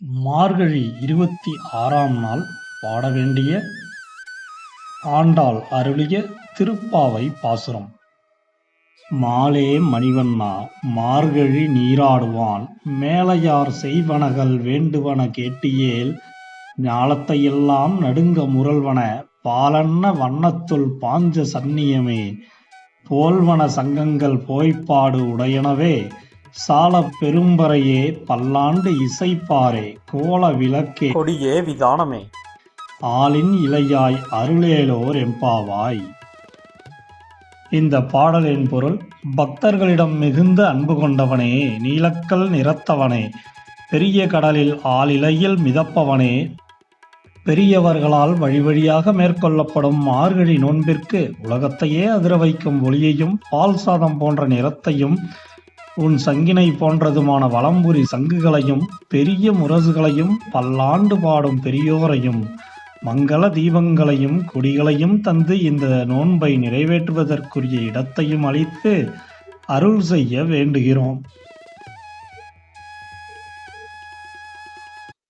மார்கழி இருபத்தி ஆறாம் நாள் பாட வேண்டிய ஆண்டாள் அருளிய திருப்பாவை பாசுரம். மாலே மணிவண்ணா மார்கழி நீராடுவான் மேலையார் செய்வனகள் வேண்டுவன கேட்டியேல் ஞாலத்தையெல்லாம் நடுங்க முரல்வன பாலன்ன வண்ணத்துள் பாஞ்ச சந்நியமே போல்வன சங்கங்கள் போய்ப்பாடு உடையனவே சாலப் பெரும்பறையே பல்லாண்டு இசைப்பாரே கோல விளக்கே. கொடியே விதானமே. ஆலின் இலையாய் அருளேலோர் எம்பாவாய். இந்த பாடலின் பொருள் பக்தர்களிடம் மிகுந்த அன்பு கொண்டவனே நீலக்கல் நிறத்தவனே பெரிய கடலில் ஆளிலையில் மிதப்பவனே. பெரியவர்களால் வழி வழியாக மேற்கொள்ளப்படும் மார்கழி நோன்பிற்கு உலகத்தையே அதிர வைக்கும் ஒளியையும் பால் சாதம் போன்ற நிறத்தையும் உன் சங்கினை போன்றதுமான வலம்புரி சங்குகளையும் பெரிய முரசுகளையும் பல்லாண்டு பாடும் பெரியோரையும் மங்கள தீபங்களையும் கொடிகளையும் தந்து இந்த நோன்பை நிறைவேற்றுவதற்குரிய இடத்தையும் அளித்து அருள் செய்ய வேண்டுகிறோம்.